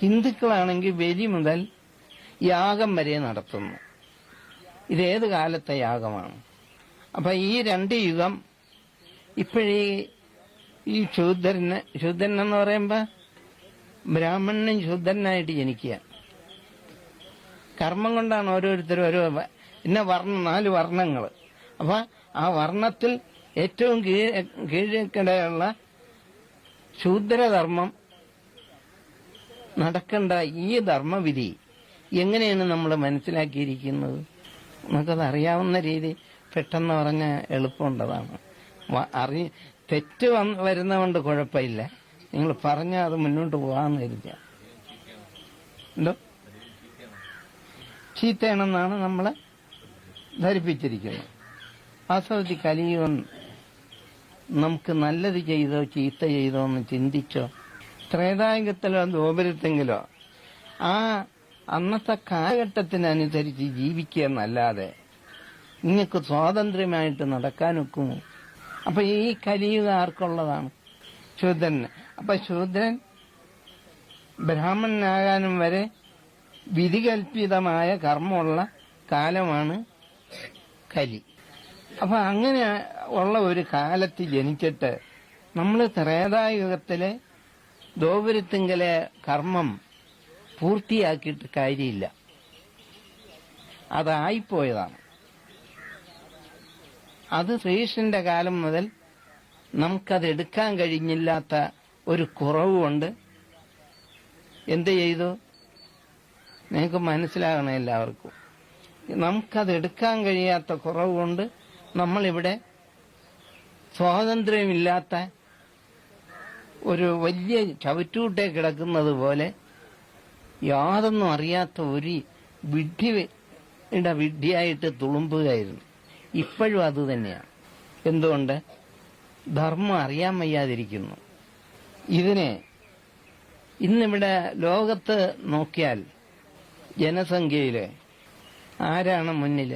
ഹിന്ദുക്കളാണെങ്കിൽ ബലി മുതൽ യാഗം വരെ നടത്തുന്നു. ഇതേത് കാലത്തെ യാഗമാണ്? അപ്പൊ ഈ രണ്ട് യുഗം ഇപ്പോഴീ ഈ ശൂദ്രന് ശൂദ്രൻ എന്ന് പറയുമ്പോ ബ്രാഹ്മണനും ശൂദ്രനായിട്ട് ജനിക്കുക. കർമ്മം കൊണ്ടാണ് ഓരോരുത്തരും ഓരോ പിന്നെ വർണം നാല് വർണങ്ങൾ അപ്പൊ ആ വർണത്തിൽ ഏറ്റവും കീഴ് കീഴ്ക്കിടയുള്ള ശൂദ്രധർമ്മം നടക്കേണ്ട ഈ ധർമ്മവിധി എങ്ങനെയാണ് നമ്മൾ മനസ്സിലാക്കിയിരിക്കുന്നത്? നമുക്കത് അറിയാവുന്ന രീതി പെട്ടെന്ന് പറഞ്ഞ എളുപ്പമുണ്ടതാണ് അറി തെറ്റ് വന്ന് വരുന്നതുകൊണ്ട് കുഴപ്പമില്ല. നിങ്ങൾ പറഞ്ഞാൽ അത് മുന്നോട്ട് പോകാമെന്ന് കരുതുക. എന്തോ? ചീത്തയാണെന്നാണ് നമ്മളെ ധരിപ്പിച്ചിരിക്കുന്നത്. വാസ്തവത്തിൽ കലിയുവൻ നമുക്ക് നല്ലത് ചെയ്തോ ചീത്ത ചെയ്തോ എന്ന് ചിന്തിച്ചോ ത്രേതായുഗത്തിലോ ഗോപുരത്തെങ്കിലോ ആ അന്നത്തെ കാലഘട്ടത്തിനനുസരിച്ച് ജീവിക്കുക എന്നല്ലാതെ നിങ്ങൾക്ക് സ്വാതന്ത്ര്യമായിട്ട് നടക്കാനൊക്കുമോ? അപ്പൊ ഈ കലിയുക ആർക്കുള്ളതാണ്? ശൂദ്രന്. അപ്പൊ ശൂദ്രൻ ബ്രാഹ്മണനാകാനും വരെ വിധികൽപ്പിതമായ കർമ്മമുള്ള കാലമാണ് കലി. അപ്പൊ അങ്ങനെ ഉള്ള ഒരു കാലത്ത് ജനിച്ചിട്ട് നമ്മൾ ത്രേതായുഗത്തിലെ ദോപുരത്തിങ്കലെ കർമ്മം പൂർത്തിയാക്കിയിട്ട് കാര്യമില്ല. അതായിപ്പോയതാണ്. അത് ശ്രീകൃഷ്ണന്റെ കാലം മുതൽ നമുക്കത് എടുക്കാൻ കഴിഞ്ഞില്ലാത്ത ഒരു കുറവുകൊണ്ട് എന്ത് ചെയ്തു? നിങ്ങൾക്ക് മനസ്സിലാകണം എല്ലാവർക്കും. നമുക്കത് എടുക്കാൻ കഴിയാത്ത കുറവ് കൊണ്ട് നമ്മളിവിടെ സ്വാതന്ത്ര്യമില്ലാത്ത ഒരു വലിയ ചവിറ്റൂട്ടെ കിടക്കുന്നത് പോലെ യാതൊന്നും അറിയാത്ത ഒരു വിഡ്ഢിയുടെ വിഡ്ഢിയായിട്ട് തുളുമ്പുകയായിരുന്നു. ഇപ്പോഴും അത് തന്നെയാണ്. എന്തുകൊണ്ട്? ധർമ്മം അറിയാൻ വയ്യാതിരിക്കുന്നു. ഇതിനെ ഇന്നിവിടെ ലോകത്ത് നോക്കിയാൽ ജനസംഖ്യയിലെ ആരാണ് മുന്നിൽ?